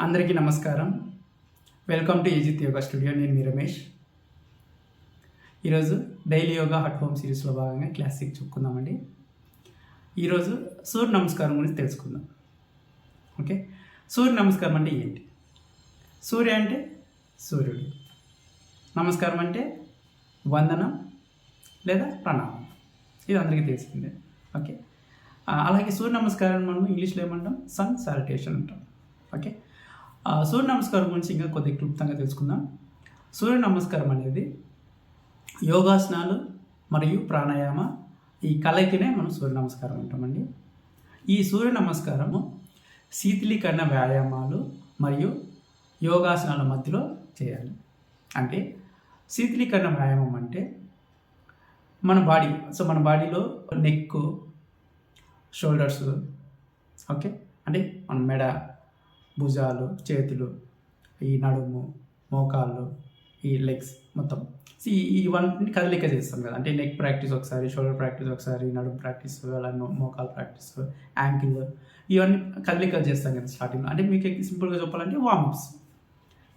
అందరికీ నమస్కారం. Welcome to Ajith yoga studio నేను మీ రమేష్. ఈరోజు డైలీ యోగా హట్ హోమ్ సిరీస్లో భాగంగా క్లాసిక్ చెప్పుకుందామండి. ఈరోజు సూర్య నమస్కారం గురించి తెలుసుకుందాం. ఓకే? సూర్య నమస్కారం అంటే ఏంటి? సూర్య అంటే సూర్యుడు. నమస్కారం అంటే వందనం లేదా ప్రణామం. ఇది అందరికీ తెలిసిందే. ఓకే? అలాగే సూర్య నమస్కారం మనం ఇంగ్లీష్లో ఏమంటాం? సన్ సాలిటేషన్ అంటాం. ఓకే? సూర్య నమస్కారం గురించి ఇంకా కొద్దిగా క్లుప్తంగా తెలుసుకుందాం. సూర్య నమస్కారం అనేది యోగాసనాలు మరియు ప్రాణాయామ ఈ కలయికనే మనం సూర్య నమస్కారం అంటామండి. ఈ సూర్య నమస్కారము శీతలీకరణ వ్యాయామాలు మరియు యోగాసనాల మధ్యలో చేయాలి. అంటే శీతలీకరణ వ్యాయామం అంటే మన బాడీ సో మన బాడీలో నెక్ షోల్డర్స్ ఓకే? అంటే మన మెడ భుజాలు చేతులు ఈ నడుము మోకాళ్ళు ఈ లెగ్స్ మొత్తం. ఇవన్నీ కదలిక చేస్తాం కదా. అంటే నెక్ ప్రాక్టీస్ ఒకసారి షోల్డర్ ప్రాక్టీస్ ఒకసారి నడుము ప్రాక్టీస్ అలా మోకాల్ మోకాలు ప్రాక్టీస్ యాంకిల్ ఇవన్నీ కదలికలు చేస్తాం కదా స్టార్టింగ్లో అంటే మీకు సింపుల్గా చెప్పాలంటే వార్మప్స్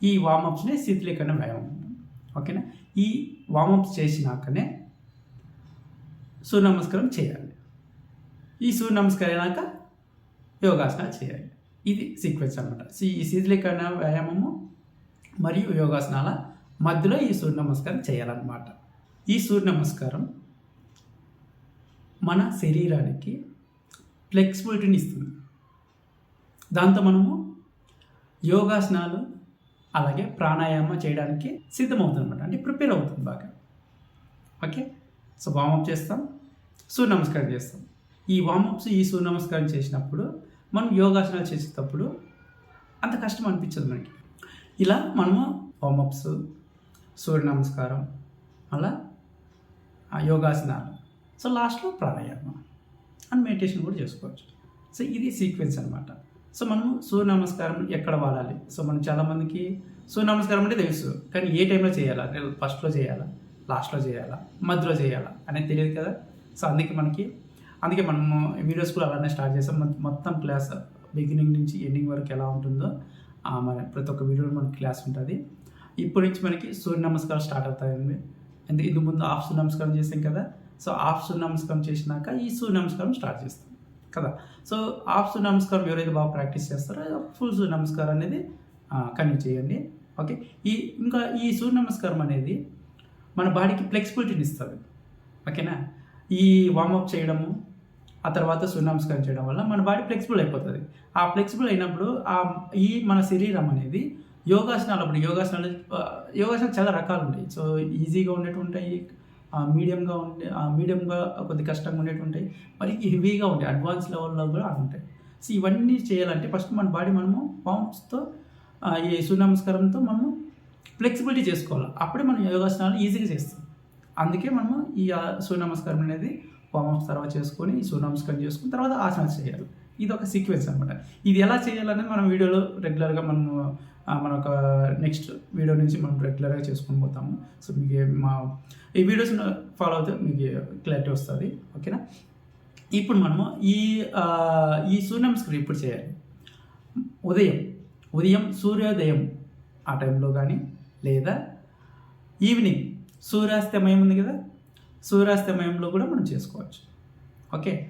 ఈ వార్మప్స్నే శీతలీకరణ వ్యాయామం. ఓకేనా ఈ వార్మప్స్ చేసినాకనే సూర్య నమస్కారం చేయాలి. ఈ సూర్య నమస్కారం అయినాక యోగాసనాలు చేయాలి. ఇది సీక్వెన్స్ అనమాట ఈ శీతలీకరణ వ్యాయామము మరియు యోగాసనాల మధ్యలో ఈ సూర్య నమస్కారం చేయాలన్నమాట. ఈ సూర్య నమస్కారం మన శరీరానికి ఫ్లెక్సిబిలిటీని ఇస్తుంది. దాంతో మనము యోగాసనాలు అలాగే ప్రాణాయామం చేయడానికి సిద్ధమవుతుంది అనమాట అంటే ప్రిపేర్ అవుతుంది బాగా. ఓకే? సో వామప్ చేస్తాం. సూర్య నమస్కారం చేస్తాం. ఈ వామప్స్ ఈ సూర్య నమస్కారం చేసినప్పుడు మనం యోగాసనాలు చేసేటప్పుడు అంత కష్టం అనిపించదు మనకి. ఇలా మనము వామప్స్ సూర్య నమస్కారం అలా ఆ యోగాసనాలు. సో లాస్ట్లో ప్రాణాయామం అండ్ మెడిటేషన్ కూడా చేసుకోవచ్చు. సో ఇది సీక్వెన్స్ అనమాట సో మనము సూర్య నమస్కారం ఎక్కడ వాడాలి? సో మనం చాలామందికి సూర్య నమస్కారం అంటే తెలుసు కానీ ఏ టైంలో చేయాలా? ఫస్ట్లో చేయాలా? లాస్ట్లో చేయాలా? మధ్యలో చేయాలా? అనేది తెలియదు కదా? సో అందుకే మనకి అందుకే మనము వీడియోస్ కూడా అలానే స్టార్ట్ చేసాం మొత్తం క్లాస్ బిగినింగ్ నుంచి ఎండింగ్ వరకు ఎలా ఉంటుందో మన ప్రతి ఒక్క వీడియోలో మనకి క్లాస్ ఉంటుంది. ఇప్పటి నుంచి మనకి సూర్య నమస్కారం స్టార్ట్ అవుతాయండి. అంటే ఇందుకు ముందు హాఫ్ సూర్య నమస్కారం చేసాం కదా సో ఆఫ్ సూర్య నమస్కారం చేసినాక ఈ సూర్య నమస్కారం స్టార్ట్ చేస్తాం కదా. సో హాఫ్ సూర్య నమస్కారం ఎవరైతే బాగా ప్రాక్టీస్ చేస్తారో ఫుల్ సూర్య నమస్కారం అనేది కంటిన్యూ చేయండి. ఓకే? ఈ ఇంకా ఈ సూర్య నమస్కారం అనేది మన బాడీకి ఫ్లెక్సిబిలిటీని ఇస్తుంది. ఓకేనా? ఈ వార్మప్ చేయడము ఆ తర్వాత సూర్య నమస్కారం చేయడం వల్ల మన బాడీ ఫ్లెక్సిబుల్ అయిపోతుంది. ఆ ఫ్లెక్సిబుల్ అయినప్పుడు ఆ ఈ మన శరీరం అనేది యోగాసనాలు అప్పుడు యోగాసనాలు యోగాసనాలు చాలా రకాలు ఉంటాయి. సో ఈజీగా ఉండేవి ఉంటాయి మీడియంగా ఉండే మీడియంగా కొద్ది కష్టంగా ఉండేవి ఉంటాయి మరి హెవీగా ఉంటాయి అడ్వాన్స్ లెవెల్లో కూడా ఉంటాయి. సో ఇవన్నీ చేయాలంటే ఫస్ట్ మన బాడీ మనము పాంప్స్తో ఈ సూర్య నమస్కారంతో మనము ఫ్లెక్సిబిలిటీ చేసుకోవాలి. అప్పుడే మనం యోగాసనాలు ఈజీగా చేస్తాం. అందుకే మనము ఈ సూర్య నమస్కారం అనేది వామప్స్ తర్వాత చేసుకొని ఈ సూర్య నమస్కారం చేసుకుని తర్వాత ఆసనాలు చేయాలి. ఇది ఒక సీక్వెన్స్ అనమాట ఇది ఎలా చేయాలనేది మనం వీడియోలో రెగ్యులర్గా మనము మన ఒక నెక్స్ట్ వీడియో నుంచి మనం రెగ్యులర్గా చేసుకొని పోతాము. సో మీకు మా ఈ వీడియోస్ ఫాలో అవుతే మీకు క్లారిటీ వస్తుంది. ఓకేనా ఇప్పుడు మనము ఈ ఈ సూర్య నమస్కారం ఇప్పుడు చేయాలి. ఉదయం ఉదయం సూర్యోదయం ఆ టైంలో కానీ లేదా ఈవినింగ్ సూర్యాస్తమయం ఉంది కదా? సూర్యాస్తమయంలో కూడా మనం చేసుకోవచ్చు. ఓకే?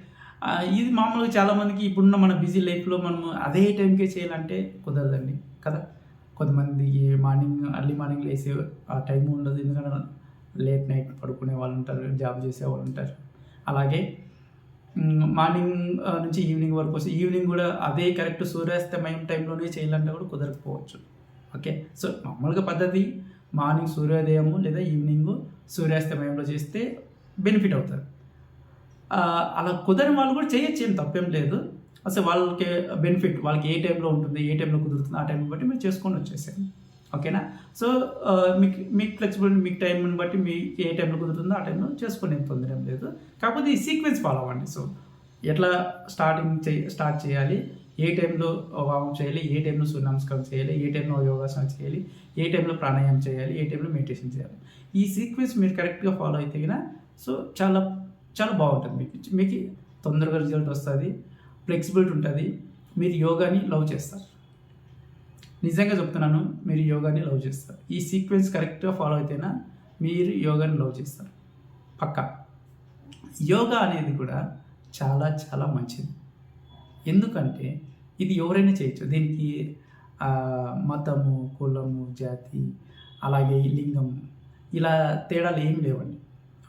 ఇది మామూలుగా చాలామందికి ఇప్పుడున్న మన బిజీ లైఫ్లో మనము అదే టైంకే చేయాలంటే కుదరదండి కదా? కొంతమంది మార్నింగ్ అర్లీ మార్నింగ్ లేసే ఆ టైం ఉండదు. ఎందుకంటే లేట్ నైట్ పడుకునే వాళ్ళు ఉంటారు జాబ్ చేసే వాళ్ళు ఉంటారు. అలాగే మార్నింగ్ నుంచి ఈవినింగ్ వరకు వస్తే ఈవినింగ్ కూడా అదే కరెక్ట్ సూర్యాస్తమయం టైంలోనే చేయాలంటే కూడా కుదరకపోవచ్చు. ఓకే? సో మామూలుగా పద్ధతి మార్నింగ్ సూర్యోదయము లేదా ఈవినింగ్ సూర్యాస్తమయంలో చేస్తే బెనిఫిట్ అవుతుంది. అలా కుదరని వాళ్ళు కూడా చేయొచ్చు ఏం తప్పేం లేదు. అసలు వాళ్ళకి బెనిఫిట్ వాళ్ళకి ఏ టైంలో ఉంటుంది ఏ టైంలో కుదురుతుంది ఆ టైం బట్టి మీరు చేసుకొని వచ్చేసారు ఓకేనా? సో మీకు మీకు ఫ్లెక్సిబిలిటీ మీకు టైంని బట్టి మీ ఏ టైంలో కుదురుతుందో ఆ టైంలో చేసుకొని ఏం తొందర లేదు. కాకపోతే ఈ సీక్వెన్స్ ఫాలో అవ్వండి. సో ఎట్లా స్టార్టింగ్ చే స్టార్ట్ చేయాలి? ఏ టైంలో వామం చేయాలి ఏ టైంలో సూర్యనమస్కారం చేయాలి ఏ టైంలో యోగాసనం చేయాలి ఏ టైంలో ప్రాణాయామం చేయాలి ఏ టైంలో మెడిటేషన్ చేయాలి. ఈ సీక్వెన్స్ మీరు కరెక్ట్గా ఫాలో అయితే కదా సో చాలా చాలా బాగుంటుంది మీకు. మీకు తొందరగా రిజల్ట్ వస్తుంది ఫ్లెక్సిబిలిటీ ఉంటుంది మీరు యోగాని లవ్ చేస్తారు. నిజంగా చెప్తున్నాను మీరు యోగాని లవ్ చేస్తారు. ఈ సీక్వెన్స్ కరెక్ట్గా ఫాలో అయితేనా మీరు యోగాని లవ్ చేస్తారు. పక్కా. యోగా అనేది కూడా చాలా చాలా మంచిది. ఎందుకంటే ఇది ఎవరైనా చేయొచ్చు. దీనికి మతము కులము జాతి అలాగే లింగం ఇలా తేడాలు ఏం లేవండి.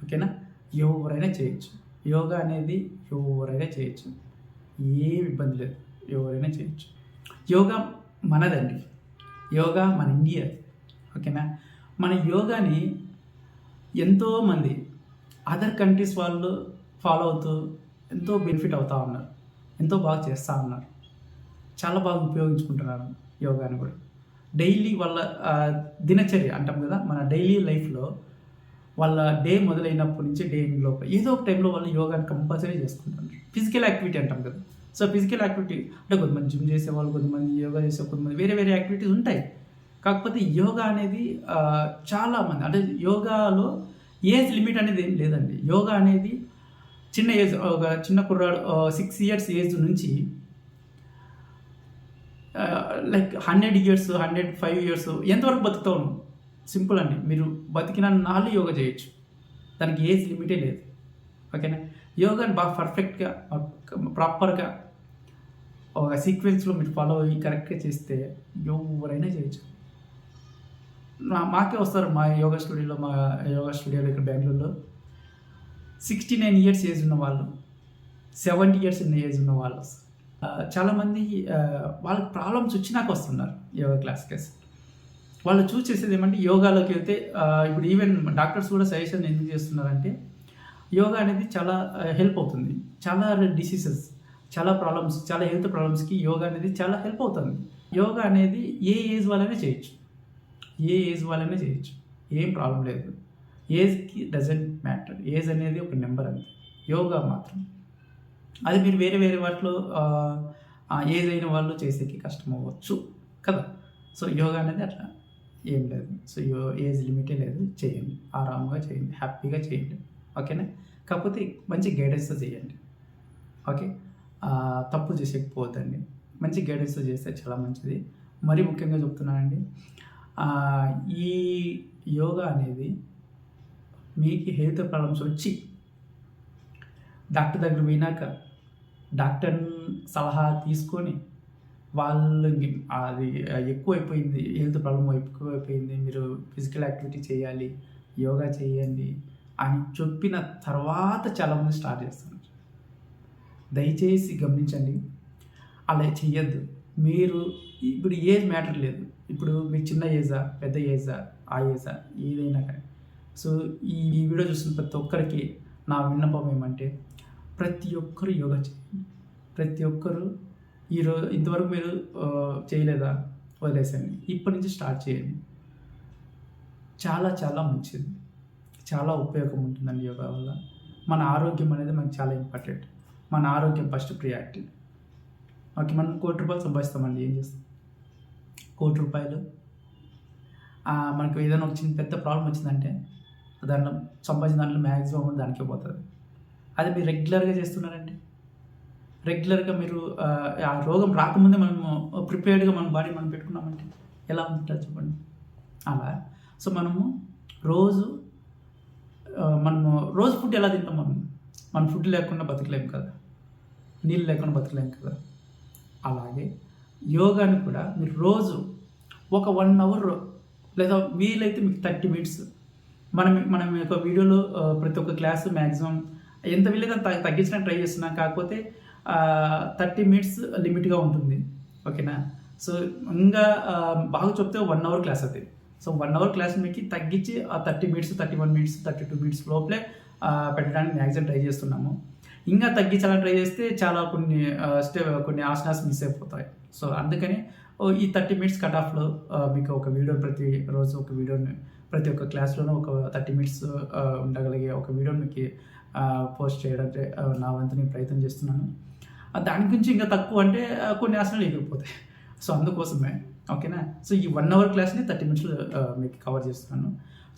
ఓకేనా? ఎవరైనా చేయొచ్చు. యోగా అనేది ఎవరైనా చేయొచ్చు. ఏం ఇబ్బంది లేదు. ఎవరైనా చేయొచ్చు. యోగా మనదండి. యోగా మన ఇండియా. ఓకేనా? మన యోగాని ఎంతోమంది అదర్ కంట్రీస్ వాళ్ళు ఫాలో అవుతూ ఎంతో బెనిఫిట్ అవుతా ఉన్నారు. ఎంతో బాగా చేస్తూ ఉన్నారు. చాలా బాగా ఉపయోగించుకుంటున్నారు యోగాని కూడా. డైలీ వాళ్ళ దినచర్య అంటాం కదా మన డైలీ లైఫ్లో వాళ్ళ డే మొదలైనప్పటి నుంచి డే లోపల ఏదో ఒక టైంలో వాళ్ళు యోగాని కంపల్సరీ చేసుకుంటారు. ఫిజికల్ యాక్టివిటీ అంటాం కదా. సో ఫిజికల్ యాక్టివిటీ అంటే కొంతమంది జిమ్ చేసే వాళ్ళు కొంతమంది యోగా చేసే కొంతమంది వేరే వేరే యాక్టివిటీస్ ఉంటాయి. కాకపోతే యోగా అనేది చాలామంది అంటే యోగాలో ఏజ్ లిమిట్ అనేది ఏం లేదండి. యోగా అనేది చిన్న ఏజ్ ఒక చిన్న కుర్రాడు సిక్స్ ఇయర్స్ ఏజ్ నుంచి like hundred years hundred five years ఎంతవరకు బతుకుతావు సింపుల్ అండి. మీరు బతికిన నాలుగు యోగా చేయొచ్చు. దానికి ఏజ్ లిమిటే లేదు. ఓకేనా? యోగాని బాగా పర్ఫెక్ట్గా ప్రాపర్గా ఒక సీక్వెన్స్లో మీరు ఫాలో అయ్యి కరెక్ట్గా చేస్తే ఎవరైనా చేయొచ్చు. మాకే వస్తారు మా యోగా స్టూడియోలో మా యోగా స్టూడియోలో ఇక్కడ బెంగళూరులో సిక్స్టీ నైన్ ఇయర్స్ ఏజ్ ఉన్న వాళ్ళు సెవెంటీ ఇయర్స్ ఉన్న ఏజ్ ఉన్న వాళ్ళు. చాలామంది వాళ్ళకి ప్రాబ్లమ్స్ వచ్చినాక వస్తున్నారు యోగా క్లాస్కి. వాళ్ళు చూస్ చేసేది ఏమంటే యోగాలోకి వెళ్తే ఇప్పుడు ఈవెన్ డాక్టర్స్ కూడా సజెషన్ ఎందుకు చేస్తున్నారంటే యోగా అనేది చాలా హెల్ప్ అవుతుంది. చాలా డిసీజెస్ చాలా ప్రాబ్లమ్స్ చాలా హెల్త్ ప్రాబ్లమ్స్కి యోగా అనేది చాలా హెల్ప్ అవుతుంది. యోగా అనేది ఏ ఏజ్ వాళ్ళైనా చేయొచ్చు. ఏ ఏజ్ వాళ్ళైనా చేయొచ్చు. ఏం ప్రాబ్లం లేదు. ఏజ్కి డజంట్ మ్యాటర్. ఏజ్ అనేది ఒక నెంబర్ అంతే. యోగా మాత్రం. అది మీరు వేరే వేరే వాటిలో ఏజ్ అయిన వాళ్ళు చేసేకి కష్టం అవ్వచ్చు కదా. సో యోగా అనేది అట్లా ఏం లేదు. సో యో ఏజ్ లిమిటే లేదు. చేయండి. ఆరాముగా చేయండి. హ్యాపీగా చేయండి. ఓకేనా? కాకపోతే మంచి గైడెన్స్తో చేయండి. ఓకే? తప్పు చేసేకపోవద్దండి. మంచి గైడెన్స్తో చేస్తే చాలా మంచిది. మరీ ముఖ్యంగా చెప్తున్నానండి ఈ యోగా అనేది మీకు హెల్త్ ప్రాబ్లమ్స్ వచ్చి డాక్టర్ దగ్గర పోయినాక డాక్టర్ సలహా తీసుకొని వాళ్ళు అది ఎక్కువైపోయింది హెల్త్ ప్రాబ్లం ఎక్కువైపోయింది మీరు ఫిజికల్ యాక్టివిటీ చేయాలి యోగా చేయండి అని చెప్పిన తర్వాత చాలామంది స్టార్ట్ చేస్తున్నారు. దయచేసి గమనించండి అలా చెయ్యొద్దు. మీరు ఇప్పుడు ఏజ్ మ్యాటర్ లేదు. ఇప్పుడు మీరు చిన్న ఏజా పెద్ద ఏజా ఆ ఏజా ఏదైనా కానీ. సో ఈ వీడియో చూస్తున్న ప్రతి ఒక్కరికి నా విన్నపం ఏమంటే ప్రతి ఒక్కరు యోగా చేయండి. ప్రతి ఒక్కరు ఈరోజు ఇంతవరకు మీరు చేయలేదా? వదిలేసండి ఇప్పటి నుంచి స్టార్ట్ చేయండి. చాలా చాలా మంచిది. చాలా ఉపయోగం ఉంటుందండి యోగా వల్ల. మన ఆరోగ్యం అనేది మనకు చాలా ఇంపార్టెంట్. మన ఆరోగ్యం ఫస్ట్ ప్రియారిటీ. ఓకే మనం కోటి రూపాయలు సంపాదిస్తామండి. ఏం చేస్తాం? కోటి రూపాయలు. మనకు ఏదైనా వచ్చింది పెద్ద ప్రాబ్లం వచ్చిందంటే దాంట్లో సంపాదించిన దాంట్లో మ్యాక్సిమం అమౌంట్ దానికే పోతుంది. అది మీరు రెగ్యులర్గా చేస్తున్నారండి? రెగ్యులర్గా మీరు ఆ, రోగం రాకముందే మనము ప్రిపేర్డ్గా మన బాడీ మనం పెట్టుకున్నామంటే ఎలా ఉంటుంది చెప్పండి. అలా? సో మనము రోజు మనము రోజు ఫుడ్ ఎలా తింటాం మనం? మన ఫుడ్ లేకుండా బతకలేం కదా. నీళ్ళు లేకుండా బతకలేం కదా. అలాగే యోగాని కూడా మీరు రోజు ఒక వన్ అవర్ లేదా వీలైతే మీకు థర్టీ మినిట్స్ మనం మనం యొక్క వీడియోలో ప్రతి ఒక్క క్లాస్ మ్యాక్సిమం ఎంత వీలైతే అంత తగ్గించడానికి ట్రై చేస్తున్నాం కాకపోతే థర్టీ మినిట్స్ లిమిట్గా ఉంటుంది. ఓకేనా? సో ఇంకా బాగా చెప్తే వన్ అవర్ క్లాస్ అది. సో వన్ అవర్ క్లాస్ మీకు తగ్గించి ఆ thirty minutes thirty one minutes thirty two minutes లోపలే పెట్టడానికి మ్యాక్సిమం ట్రై చేస్తున్నాము. ఇంకా తగ్గించాలని ట్రై చేస్తే చాలా కొన్ని స్టే కొన్ని ఆసనాస్ మిస్ అయిపోతాయి. సో అందుకని ఈ థర్టీ మినిట్స్ కట్ ఆఫ్లో మీకు ఒక వీడియో ప్రతి రోజు ఒక వీడియోని ప్రతి ఒక్క క్లాస్లోనూ ఒక థర్టీ మినిట్స్ ఉండగలిగే ఒక వీడియోని మీకు పోస్ట్ చేయడానికి నా వంతు నేను ప్రయత్నం చేస్తున్నాను. దాని గురించి ఇంకా తక్కువ అంటే కొన్ని ఆసనాలు ఎగిరిపోతాయి. సో అందుకోసమే ఓకేనా? సో ఈ వన్ అవర్ క్లాస్ని థర్టీ మినిట్స్లో మీకు కవర్ చేస్తున్నాను.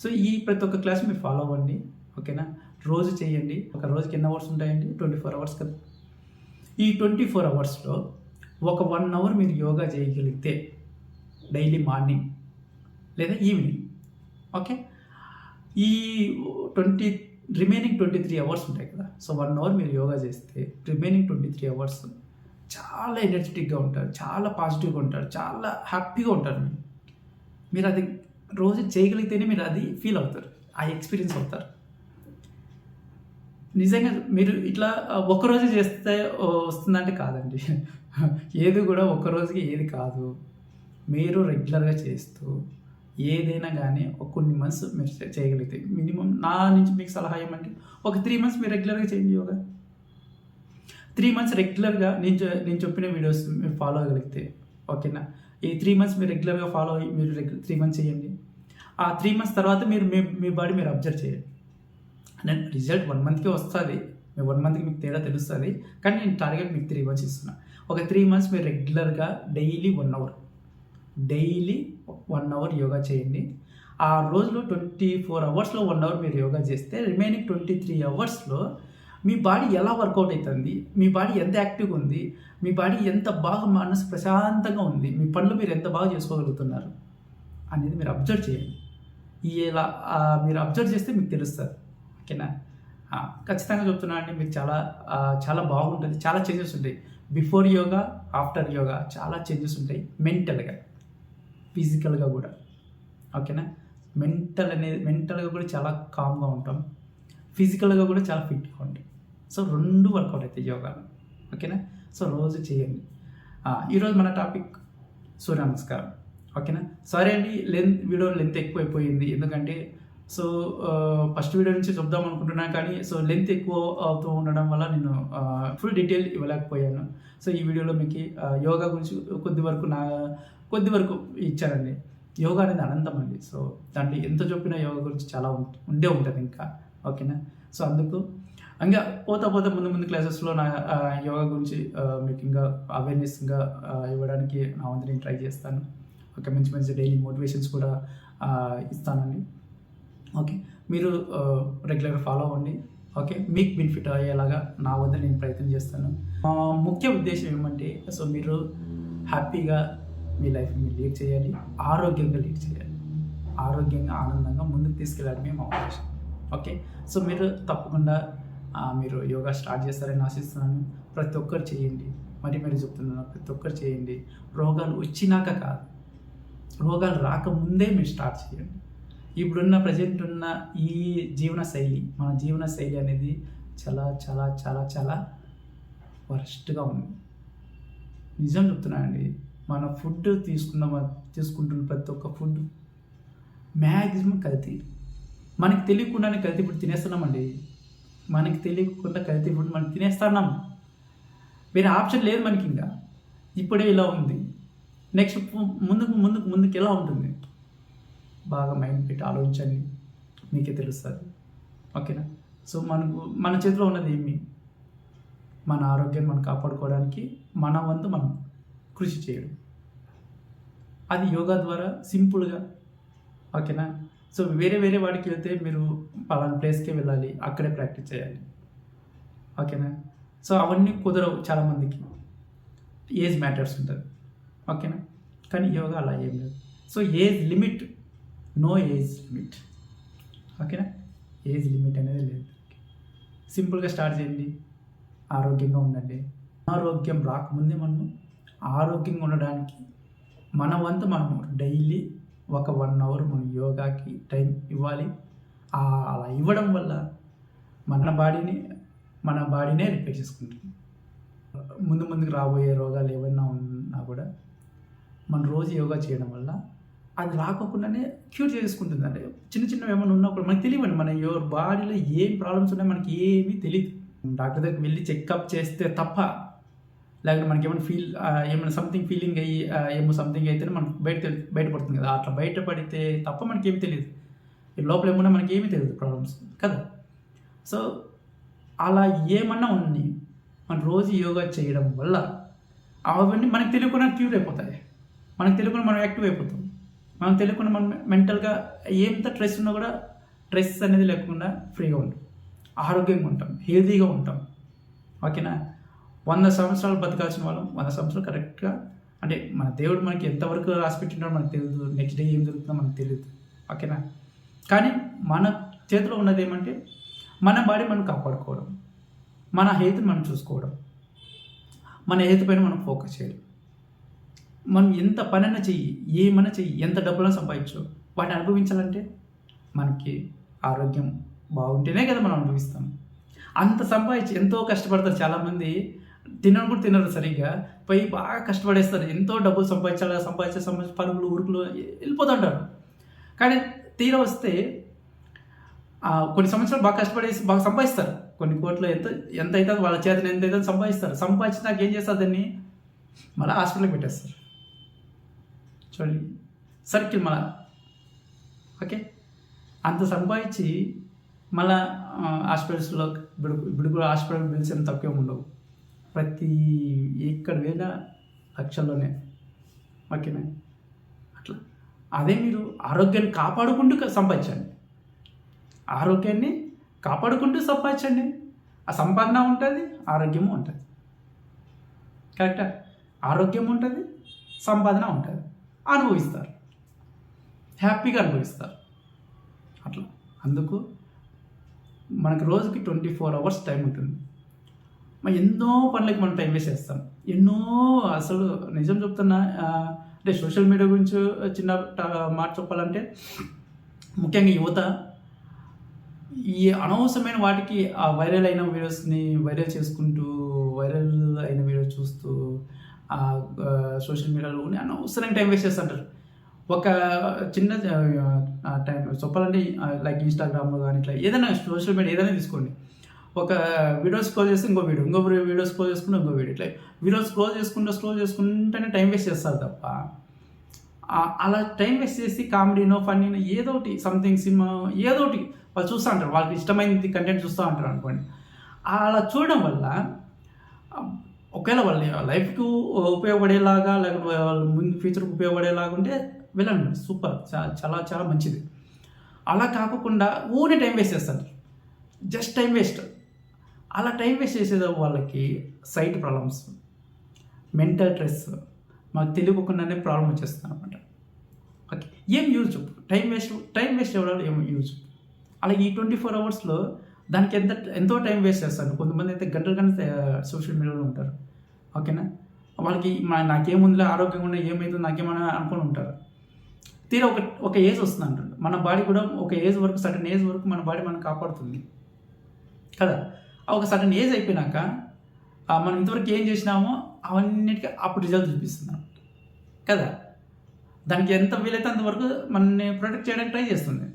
సో ఈ ప్రతి ఒక్క క్లాస్ మీరు ఫాలో అవ్వండి ఓకేనా? రోజు చేయండి. ఒక రోజుకి ఎన్ని అవర్స్ ఉంటాయండి? ట్వంటీ ఫోర్ అవర్స్ కదా. ఈ ట్వంటీ ఫోర్ అవర్స్లో ఒక వన్ అవర్ మీరు యోగా చేయగలిగితే డైలీ మార్నింగ్ లేదా ఈవినింగ్ ఓకే ఈ twenty remaining twenty three hours ఉంటాయి కదా. సో వన్ అవర్ మీరు యోగా చేస్తే రిమైనింగ్ ట్వంటీ త్రీ అవర్స్ చాలా ఎనర్జెటిక్గా ఉంటారు చాలా పాజిటివ్గా ఉంటారు చాలా హ్యాపీగా ఉంటారు మీరు. మీరు అది రోజు చేయగలిగితేనే మీరు అది ఫీల్ అవుతారు ఆ ఎక్స్పీరియన్స్ అవుతారు. నిజంగా మీరు ఇట్లా ఒక్కరోజు చేస్తే వస్తుందంటే కాదండి. ఏది కూడా ఒక్కరోజుకి ఏది కాదు. మీరు రెగ్యులర్గా చేస్తూ ఏదైనా కానీ ఒక కొన్ని మంత్స్ మీరు చేయగలిగితే మినిమం నా నుంచి మీకు సలహా ఏమంటే ఒక త్రీ మంత్స్ మీరు రెగ్యులర్గా చేయండి యోగా. త్రీ మంత్స్ రెగ్యులర్గా నేను చె- నేను చెప్పిన వీడియోస్ మీరు ఫాలో అవ్వగలిగితే ఓకేనా? ఈ త్రీ మంత్స్ మీరు రెగ్యులర్గా ఫాలో అయ్యి మీరు రెగ్యులర్ త్రీ మంత్స్ చేయండి. ఆ త్రీ మంత్స్ తర్వాత మీరు మీ మీ బాడీ మీరు అబ్జర్వ్ చేయండి. నేను రిజల్ట్ వన్ మంత్కి వస్తుంది. మీ వన్ మంత్కి మీకు తేడా తెలుస్తుంది. కానీ నేను టార్గెట్ మీకు త్రీ మంత్స్ ఇస్తున్నా. ఒక త్రీ మంత్స్ మీరు రెగ్యులర్గా daily one hour daily one hour yoga చేయండి. ఆ రోజులో ట్వంటీ ఫోర్ అవర్స్లో వన్ అవర్ మీరు యోగా చేస్తే రిమైనింగ్ ట్వంటీ త్రీ అవర్స్లో మీ బాడీ ఎలా వర్కౌట్ అవుతుంది? మీ బాడీ ఎంత యాక్టివ్గా ఉంది? మీ బాడీ ఎంత బాగా మనసు ప్రశాంతంగా ఉంది? మీ పనులు మీరు ఎంత బాగా చేసుకోగలుగుతున్నారు? అనేది మీరు అబ్జర్వ్ చేయండి. ఈ ఇలా మీరు అబ్జర్వ్ చేస్తే మీకు తెలుస్తుంది. ఓకేనా ఖచ్చితంగా చెప్తున్నా అండి మీకు చాలా చాలా బాగుంటుంది. చాలా చేంజెస్ ఉంటాయి. బిఫోర్ యోగా ఆఫ్టర్ యోగా చాలా చేంజెస్ ఉంటాయి. మెంటల్గా ఫిజికల్గా కూడా. ఓకేనా మెంటల్ అనేది మెంటల్గా కూడా చాలా కామ్గా ఉంటాం. ఫిజికల్గా కూడా చాలా ఫిట్గా ఉంటాం సో రెండు వర్కౌట్ అవుతాయి యోగాలు. ఓకేనా సో రోజు చేయండి. ఈరోజు మన టాపిక్ సూర్య నమస్కారం. ఓకేనా సారీ అండి లెంత్ వీడియో లెంత్ ఎక్కువైపోయింది. ఎందుకంటే సో ఫస్ట్ వీడియో నుంచి చెప్దాం అనుకుంటున్నాను కానీ సో లెంత్ ఎక్కువ అవుతూ ఉండడం వల్ల నేను ఫుల్ డీటెయిల్ ఇవ్వలేకపోయాను. సో ఈ వీడియోలో మీకు యోగా గురించి కొద్ది వరకు నా కొద్ది వరకు ఇచ్చారండి. యోగా అనేది అనంతం అండి. సో దాంట్లో ఎంత చెప్పినా యోగా గురించి చాలా ఉండే ఉంటుంది ఇంకా. ఓకేనా? సో అందుకు ఇంకా పోతా పోతా ముందు ముందు క్లాసెస్లో నా యోగా గురించి మీకు ఇంకా అవేర్నెస్ ఇంకా ఇవ్వడానికి నా వంతు నేను ట్రై చేస్తాను. ఓకే మంచి మంచి డైలీ మోటివేషన్స్ కూడా ఇస్తానండి. ఓకే. మీరు రెగ్యులర్గా ఫాలో అవ్వండి. ఓకే. మీకు బెనిఫిట్ అయ్యేలాగా నా వద్ద నేను ప్రయత్నం చేస్తాను. ముఖ్య ఉద్దేశం ఏమంటే సో మీరు హ్యాపీగా మీ లైఫ్ మీరు లీడ్ చేయాలి. ఆరోగ్యంగా లీడ్ చేయాలి. ఆరోగ్యంగా ఆనందంగా ముందుకు తీసుకెళ్ళడమే మా ఉద్దేశం. ఓకే. సో మీరు తప్పకుండా మీరు యోగా స్టార్ట్ చేస్తారని ఆశిస్తున్నాను. ప్రతి ఒక్కరు చేయండి. మరి మరి చెప్తున్నాను ప్రతి ఒక్కరు చేయండి. రోగాలు వచ్చినాక కాదు. రోగాలు రాకముందే మీరు స్టార్ట్ చేయండి. ఇప్పుడున్న ప్రజెంట్ ఉన్న ఈ జీవన శైలి మన జీవన శైలి అనేది చాలా చాలా చాలా చాలా వరస్ట్గా ఉంది. నిజం చెప్తున్నానండి మన ఫుడ్ తీసుకున్న తీసుకుంటున్న ప్రతి ఒక్క ఫుడ్ మ్యాక్సిమం కల్తీ. మనకి తెలియకుండానే కల్తీ ఫుడ్ తినేస్తున్నామండి మనకి తెలియకుండా కల్తీ ఫుడ్ మనం తినేస్తున్నాం. వేరే ఆప్షన్ లేదు మనకి ఇంకా. ఇప్పుడే ఇలా ఉంది. నెక్స్ట్ ముందుకు ముందుకు ముందుకు ఎలా ఉంటుంది? బాగా మైండ్ పెట్టి ఆలోచించండి. మీకే తెలుస్తుంది. ఓకేనా? సో మనకు మన చేతిలో ఉన్నది ఏమి? మన ఆరోగ్యం మనం కాపాడుకోవడానికి మన వంతు మనం కృషి చేయడం. అది యోగా ద్వారా సింపుల్గా ఓకేనా? సో వేరే వేరే వాడికి వెళ్తే మీరు పలానా ప్లేస్కే వెళ్ళాలి అక్కడే ప్రాక్టీస్ చేయాలి. ఓకేనా? సో అవన్నీ కుదరవు చాలామందికి. ఏజ్ మ్యాటర్స్ ఉంటుంది ఓకేనా? కానీ యోగా అలా ఏం లేదు. So age limit no age limit ఓకేనా ఏజ్ లిమిట్ అనేది లేదు. సింపుల్గా స్టార్ట్ చేయండి. ఆరోగ్యంగా ఉండండి. అనారోగ్యం రాకముందే మనం ఆరోగ్యంగా ఉండడానికి మన వంతు మనము డైలీ ఒక వన్ అవర్ మనం యోగాకి టైం ఇవ్వాలి. అలా ఇవ్వడం వల్ల మన బాడీని మన బాడీనే రిపేర్ చేసుకుంటుంది. ముందు ముందుకు రాబోయే రోగాలు ఏమైనా ఉన్నా కూడా మన రోజు యోగా చేయడం వల్ల అది రాకోకుండానే క్యూర్ చేసుకుంటుంది. అంటే చిన్న చిన్నవి ఏమైనా ఉన్నప్పుడు మనకి తెలియవండి. మన యువర్ బాడీలో ఏం ప్రాబ్లమ్స్ ఉన్నాయో మనకి ఏమీ తెలియదు డాక్టర్ దగ్గరికి వెళ్ళి చెకప్ చేస్తే తప్ప లేకపోతే మనకి ఏమైనా ఫీల్ ఏమైనా సంథింగ్ ఫీలింగ్ అయ్యి ఏమో సంథింగ్ అయితేనే మనకు బయట బయటపడుతుంది కదా. అట్లా బయటపడితే తప్ప మనకి తెలియదు ఈ లోపల ఏమన్నా మనకి ఏమీ తెలియదు ప్రాబ్లమ్స్ కదా. సో అలా ఏమన్నా ఉన్నాయి మన రోజు యోగా చేయడం వల్ల అవన్నీ మనకు తెలియకుండా క్యూర్ అయిపోతాయి. మనకు తెలియకుండా మనం యాక్టివ్ అయిపోతాం. మనం తెలియకుండా మనం మెంటల్గా ఎంత స్ట్రెస్ ఉన్నా కూడా స్ట్రెస్ అనేది లేకుండా ఫ్రీగా ఉంటాం ఆరోగ్యంగా ఉంటాం. హెల్తీగా ఉంటాం. ఓకేనా? వంద సంవత్సరాలు బతకాల్సిన వాళ్ళం. వంద సంవత్సరాలు కరెక్ట్గా అంటే మన దేవుడు మనకి ఎంతవరకు రాసిపెట్టినాడో మనకు తెలియదు నెక్స్ట్ డే ఏం జరుగుతుందో మనకు తెలియదు ఓకేనా? కానీ మన చేతిలో ఉన్నది ఏమంటే మన బాడీ మనం కాపాడుకోవడం. మన హెల్త్ మనం చూసుకోవడం. మన హెల్త్ పైన మనం ఫోకస్ చేయాలి మనం ఎంత పనైనా చెయ్యి ఏమైనా చెయ్యి ఎంత డబ్బులైనా సంపాదించు. వాటిని అనుభవించాలంటే మనకి ఆరోగ్యం బాగుంటేనే కదా మనం అనుభవిస్తాం. అంత సంపాదించి ఎంతో కష్టపడతారు చాలామంది. తినను కూడా తినరు సరిగ్గా. పోయి బాగా కష్టపడేస్తారు. ఎంతో డబ్బులు సంపాదించాలి సంపాదించే సంపాదించే పరుగులు ఉరుకులు వెళ్ళిపోతుంటారు. కానీ తీర వస్తే కొన్ని సంవత్సరాలు బాగా కష్టపడేసి బాగా సంపాదిస్తారు. కొన్ని కోట్లు ఎంత ఎంత అయితే వాళ్ళ చేతన ఎంత అయితే సంపాదిస్తారు. సంపాదించి నాకు ఏం చేస్తారు దాన్ని? మళ్ళీ హాస్పిటల్కి పెట్టేస్తారు. చూడండి సర్కిల్ మళ్ళా. ఓకే అంత సంపాదించి మళ్ళా హాస్పిటల్స్లో ఇప్పుడు ఇప్పుడు కూడా హాస్పిటల్ బిల్స్ ఏం తక్కువ ఉండవు. ప్రతి ఎక్కడ వేల లక్షల్లోనే. ఓకేనా అట్లా. అదే మీరు ఆరోగ్యాన్ని కాపాడుకుంటూ సంపాదించండి. ఆరోగ్యాన్ని కాపాడుకుంటూ సంపాదించండి. ఆ సంపాదన ఉంటుంది ఆరోగ్యము ఉంటుంది. కరెక్టా ఆరోగ్యం ఉంటుంది సంపాదన ఉంటుంది. అనుభవిస్తారు. హ్యాపీగా అనుభవిస్తారు. అట్లా. అందుకు మనకు రోజుకి ట్వంటీ ఫోర్ అవర్స్ టైం ఉంటుంది. మనం ఎన్నో పనులకి మనం టైం వేస్ట్ చేస్తాం. ఎన్నో అసలు నిజం చెప్తున్నా అంటే సోషల్ మీడియా గురించి చిన్న మాట చెప్పాలంటే ముఖ్యంగా యువత ఈ అనవసరమైన వాటికి ఆ వైరల్ అయిన వీడియోస్ని వైరల్ చేసుకుంటూ వైరల్ అయిన వీడియోస్ చూస్తూ సోషల్ మీడియాలో అనవసరంగా టైం వేస్ట్ చేస్తుంటారు. ఒక చిన్న టైం చెప్పాలంటే లైక్ ఇన్స్టాగ్రామ్ కానీ ఇట్లా ఏదైనా సోషల్ మీడియా ఏదైనా తీసుకోండి. ఒక వీడియో స్క్రోల్ చేస్తే ఇంకో వీడియో ఇంకో వీడియో స్క్రోల్ చేసుకుంటే ఇంకో వీడియో ఇట్లా వీడియో స్క్రోల్ చేసుకుంటూ స్క్రోల్ చేసుకుంటేనే టైం వేస్ట్ చేస్తారు తప్ప అలా టైం వేస్ట్ చేసి కామెడీనో ఫన్నీనో ఏదో ఒకటి సంథింగ్ సినిమా ఏదో ఒకటి వాళ్ళు చూస్తూ ఉంటారు. వాళ్ళకి ఇష్టమైనది కంటెంట్ చూస్తూ ఉంటారు అనుకోండి. అలా చూడడం వల్ల ఒకవేళ వాళ్ళ లైఫ్కు ఉపయోగపడేలాగా లేకపోతే వాళ్ళ ముందు ఫ్యూచర్కి ఉపయోగపడేలాగా ఉంటే వెళ్ళండి. సూపర్. చాలా చాలా మంచిది. అలా కాకుండా ఊనే టైం వేస్ట్ చేస్తారు. Just time waste. అలా టైం వేస్ట్ చేసేది వాళ్ళకి సైట్ ప్రాబ్లమ్స్ మెంటల్ స్ట్రెస్ మాకు తెలియకుండానే ప్రాబ్లం వచ్చేస్తుంది అనమాట ఓకే. ఏం యూజ్ చెప్పు. టైం వేస్ట్ టైం వేస్ట్ అవ్వడం ఏం యూజ్ అలాగే ఈ ట్వంటీ ఫోర్ అవర్స్లో దానికి ఎంత ఎంతో టైం వేస్ట్ చేస్తారు. కొంతమంది అయితే గంటలు గంటలు సోషల్ మీడియాలో ఉంటారు. ఓకేనా? వాళ్ళకి మా నాకేముందిలే ఆరోగ్యంగా ఉండే ఏమైందో నాకేమైనా అనుకుని ఉంటారు. తీరా ఒక ఒక ఏజ్ వస్తుంది అంటారు మన బాడీ కూడా ఒక ఏజ్ వరకు సటన్ ఏజ్ వరకు మన బాడీ మనం కాపాడుతుంది. కదా? ఒక సటన్ ఏజ్ అయిపోయినాక మనం ఇంతవరకు ఏం చేసినామో అవన్నిటికీ అప్పుడు రిజల్ట్ చూపిస్తుంది కదా? దానికి ఎంత వీలైతే అంతవరకు మనల్ని ప్రొటెక్ట్ చేయడానికి ట్రై చేస్తుంది.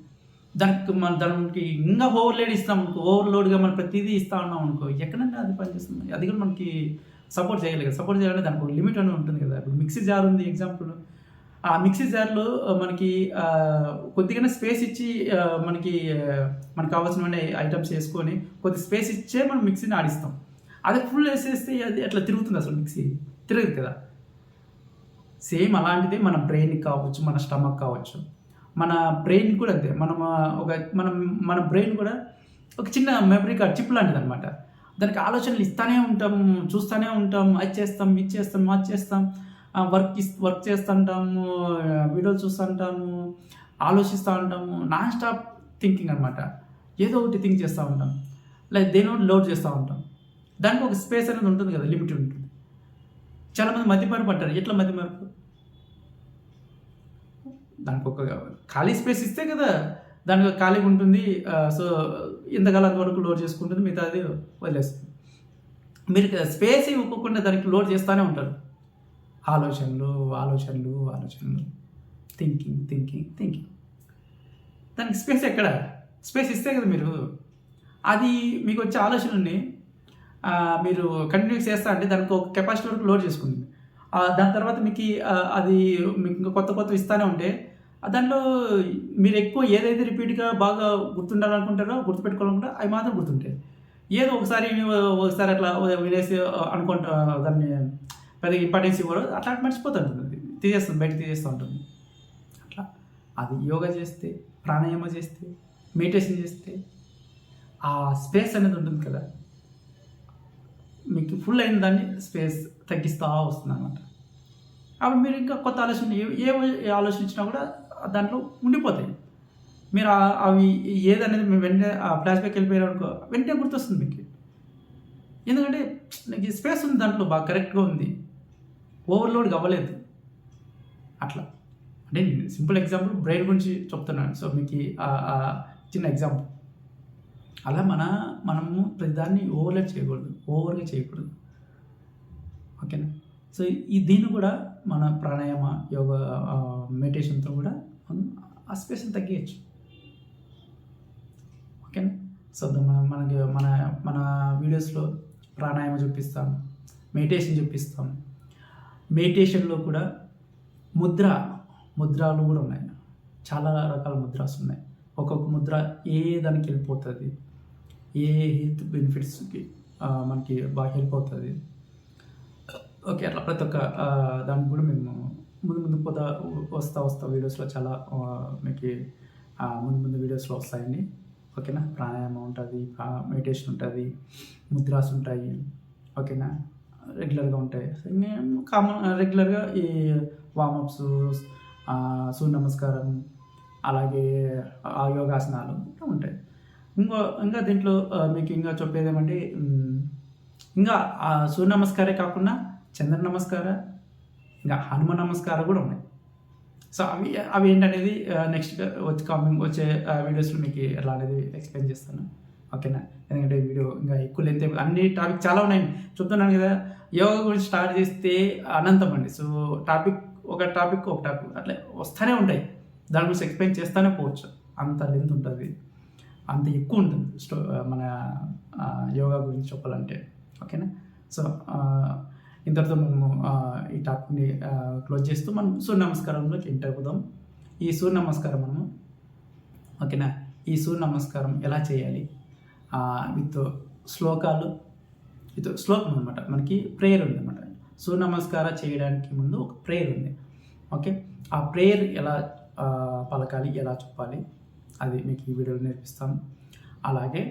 దానికి మన దానికి ఇంకా ఓవర్లోడ్ ఇస్తాం. అనుకో ఓవర్లోడ్గా మనం ప్రతిదీ ఇస్తా ఉన్నాం అనుకో ఎక్కడంటే అది పనిచేస్తుంది. అది కూడా మనకి సపోర్ట్ చేయాలి కదా. సపోర్ట్ చేయాలంటే దానికి ఒక లిమిట్ అని ఉంటుంది కదా. ఇప్పుడు మిక్సీ జార్ ఉంది ఎగ్జాంపుల్ ఆ మిక్సీ జార్లో మనకి కొద్దిగానే స్పేస్ ఇచ్చి మనకి మనకు కావాల్సినవన్నీ ఐటమ్స్ వేసుకొని కొద్ది స్పేస్ ఇచ్చే మనం మిక్సీని ఆడిస్తాం. అది ఫుల్ వేసేస్తే అది అట్లా తిరుగుతుంది అసలు మిక్సీ. తిరగదు కదా. సేమ్ అలాంటిదే మన బ్రెయిన్కి కావచ్చు మన స్టమక్ కావచ్చు. మన బ్రెయిన్ కూడా అంతే. మనం ఒక మనం మన బ్రెయిన్ కూడా ఒక చిన్న మెమరీ కార్డ్ చిప్ లాంటిది అనమాట దానికి ఆలోచనలు ఇస్తానే ఉంటాం చూస్తూనే ఉంటాం. అది చేస్తాం ఇది చేస్తాం అది చేస్తాం. వర్క్ ఇస్ వర్క్ చేస్తుంటాము వీడియోలు చూస్తుంటాము ఆలోచిస్తూ ఉంటాము. నాన్ స్టాప్ థింకింగ్ అనమాట ఏదో ఒకటి థింక్ చేస్తూ ఉంటాం. లైక్ దేని ఒకటి లోడ్ చేస్తూ ఉంటాం. దానికి ఒక స్పేస్ అనేది ఉంటుంది కదా లిమిట్ ఉంటుంది. చాలామంది మధ్యమరుపు అంటారు. ఎట్లా మధ్యమరుపు దానికి ఒక ఖాళీ స్పేస్ ఇస్తే కదా దానికి ఖాళీగా ఉంటుంది సో ఇంతకాలం వరకు లోడ్ చేసుకుంటుంది మిగతాది వదిలేస్తుంది. మీరు స్పేస్ ఇవ్వకుండా దానికి లోడ్ చేస్తూనే ఉంటారు. ఆలోచనలు ఆలోచనలు ఆలోచనలు. థింకింగ్ థింకింగ్ థింకింగ్ దానికి స్పేస్ ఎక్కడ? స్పేస్ ఇస్తే కదా మీరు. అది మీకు వచ్చే ఆలోచనని మీరు కంటిన్యూ చేస్తా అంటే దానికి ఒక కెపాసిటీ వరకు లోడ్ చేసుకుంది దాని తర్వాత మీకు అది మీకు ఇంకా కొత్త కొత్త ఇస్తానే ఉంటే దాంట్లో మీరు ఎక్కువ ఏదైతే రిపీట్గా బాగా గుర్తుండాలనుకుంటారో గుర్తుపెట్టుకోవాలనుకుంటారో అవి మాత్రం గుర్తుంటాయి. ఏదో ఒకసారి ఒకసారి అట్లా వినేసి అనుకుంటా దాన్ని పెద్ద ఇంపార్టెన్స్ ఇవ్వరు. అట్లా మర్చిపోతుంటుంది అది. తీసేస్తుంది బయట తీసేస్తూ ఉంటుంది. అట్లా. అది యోగా చేస్తే ప్రాణాయామ చేస్తే మెడిటేషన్ చేస్తే ఆ స్పేస్ అనేది ఉంటుంది కదా. మీకు ఫుల్ అయిన దాన్ని స్పేస్ తగ్గిస్తూ వస్తుంది అనమాట అప్పుడు మీరు ఇంకా కొత్త ఆలోచన ఏ ఏ ఆలోచించినా కూడా దాంట్లో ఉండిపోతాయి. మీరు అవి ఏదనేది మేము వెంటనే ఆ ఫ్లాష్ వెళ్ళిపోయారు అనుకో వెంటనే గుర్తొస్తుంది మీకు. ఎందుకంటే నాకు స్పేస్ ఉంది దాంట్లో బాగా కరెక్ట్గా ఉంది. ఓవర్లోడ్ అవ్వలేదు. అట్లా. అంటే సింపుల్ ఎగ్జాంపుల్ బ్రెయిన్ గురించి చెప్తున్నాను. సో మీకు ఆ- చిన్న ఎగ్జాంపుల్ అలా మన మనము ప్రతిదాన్ని ఓవర్లోడ్ చేయకూడదు. ఓవర్గా చేయకూడదు. ఓకేనా? సో ఈ దీన్ని కూడా మన ప్రాణాయామ యోగా మెడిటేషన్తో కూడా ఆ స్పేస్ని తగ్గించచ్చు ఓకేనా సో మనం మనకి మన మన వీడియోస్లో ప్రాణాయామం చూపిస్తాం మెడిటేషన్ చూపిస్తాం మెడిటేషన్లో కూడా ముద్ర ముద్రాలు కూడా ఉన్నాయి చాలా రకాల ముద్రాస్ ఉన్నాయి. ఒక్కొక్క ముద్ర ఏ దానికి వెళ్ళిపోతుంది ఏ హెల్త్ బెనిఫిట్స్కి మనకి బాగా హెల్ప్ అవుతుంది. ఓకే అట్లా ప్రతి ఒక్క దానికి కూడా మేము ముందు ముందు పోతా వస్తా వస్తా వీడియోస్లో చాలా మీకు ముందు ముందు వీడియోస్లో వస్తాయండి. ఓకేనా? ప్రాణాయామం ఉంటుంది మెడిటేషన్ ఉంటుంది ముద్రాస్ ఉంటాయి ఓకేనా? రెగ్యులర్గా ఉంటాయి. మేము కామన్ రెగ్యులర్గా ఈ వామప్స్ సూర్య నమస్కారం అలాగే ఆ యోగాసనాలు ఉంటాయి. ఇంకో ఇంకా దీంట్లో మీకు ఇంకా చెప్పేది ఏమంటే ఇంకా సూర్య నమస్కారే కాకుండా చంద్ర నమస్కార ఇంకా హనుమ నమస్కారం కూడా ఉన్నాయి. సో అవి అవి ఏంటనేది నెక్స్ట్ వచ్చి కమింగ్ వచ్చే వీడియోస్లో మీకు ఎలా అనేది ఎక్స్ప్లెయిన్ చేస్తాను. ఓకేనా? ఎందుకంటే వీడియో ఇంకా ఎక్కువ లెంత్ అన్ని టాపిక్ చాలా ఉన్నాయి. చెప్తున్నాను కదా యోగా గురించి స్టార్ట్ చేస్తే అనంతం అండి. సో టాపిక్ ఒక టాపిక్ ఒక టాపిక్ అట్లా వస్తూనే ఉంటాయి. దాని గురించి ఎక్స్ప్లెయిన్ చేస్తూనే పోవచ్చు. అంత లెంత్ ఉంటుంది. అంత ఎక్కువ ఉంటుంది. స్టో మన యోగా గురించి చెప్పాలంటే. ఓకేనా? సో ఇంతటితో మనము ఈ టాపిక్ని క్లోజ్ చేస్తూ మనం సూర్య నమస్కారంలోకి ఎంటర్ అయిపోదాం ఈ సూర్య నమస్కారం మనము ఓకేనా? ఈ సూర్య నమస్కారం ఎలా చేయాలి? విత్ శ్లోకాలు విత్ శ్లోకం అనమాట మనకి ప్రేయర్ ఉంది అనమాట సూర్య నమస్కారం చేయడానికి ముందు ఒక ప్రేయర్ ఉంది. ఓకే? ఆ ప్రేయర్ ఎలా పలకాలి ఎలా చెప్పాలి? అది మీకు ఈ వీడియోలో నేర్పిస్తాను. అలాగే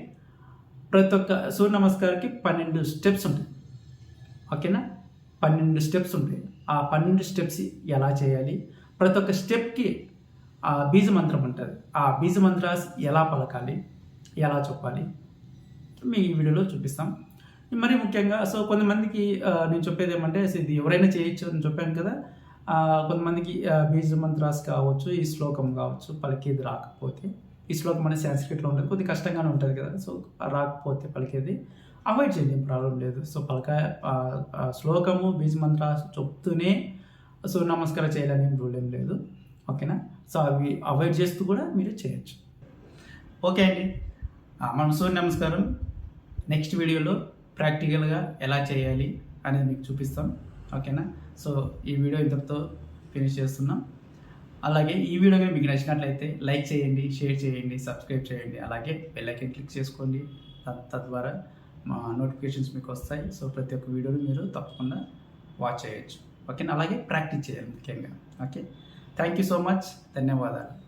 ప్రతి ఒక్క సూర్య నమస్కారానికి పన్నెండు స్టెప్స్ ఉంటాయి. ఓకేనా? పన్నెండు స్టెప్స్ ఉంటాయి. ఆ పన్నెండు స్టెప్స్ ఎలా చేయాలి? ప్రతి ఒక్క స్టెప్కి ఆ బీజ మంత్రం ఉంటుంది. ఆ బీజ మంత్రాస్ ఎలా పలకాలి? ఎలా చెప్పాలి? మీ ఈ వీడియోలో చూపిస్తాం. మరి ముఖ్యంగా సో కొంతమందికి నేను చెప్పేది ఏమంటే ఇది ఎవరైనా చేయొచ్చు అని చెప్పాను కదా కొంతమందికి బీజ మంత్రాస్ కావచ్చు ఈ శ్లోకం కావచ్చు పలికేది రాకపోతే ఈ శ్లోకం అనేది సాంస్క్రిట్లో ఉంటుంది కొద్దిగా కష్టంగానే ఉంటుంది కదా సో రాకపోతే పలికేది. అవాయిడ్ చేయండి ప్రాబ్లం లేదు. సో పలక శ్లోకము బీజ మంత్ర చెప్తూనే సో నమస్కారం చేయాలనే ప్రాబ్లం రూల్ ఏం లేదు. ఓకేనా సో అవి అవాయిడ్ చేస్తూ కూడా మీరు చేయొచ్చు. ఓకే అండి. ఆ, మనం సూర్య నమస్కారం. నెక్స్ట్ వీడియోలో ప్రాక్టికల్గా ఎలా చేయాలి అనేది మీకు చూపిస్తాం. ఓకేనా సో ఈ వీడియో ఇంతటితో ఫినిష్ చేస్తున్నాం. అలాగే ఈ వీడియో కానీ మీకు నచ్చినట్లయితే లైక్ చేయండి షేర్ చేయండి సబ్స్క్రైబ్ చేయండి. అలాగే బెల్ క్లిక్ చేసుకోండి. తద్వారా నోటిఫికేషన్స్ మీకు వస్తాయి. సో ప్రతి ఒక్క వీడియోని మీరు తప్పకుండా వాచ్ చేయొచ్చు. ఓకేనా అలాగే ప్రాక్టీస్ చేయాలి ముఖ్యంగా. Okay thank you so much ధన్యవాదాలు.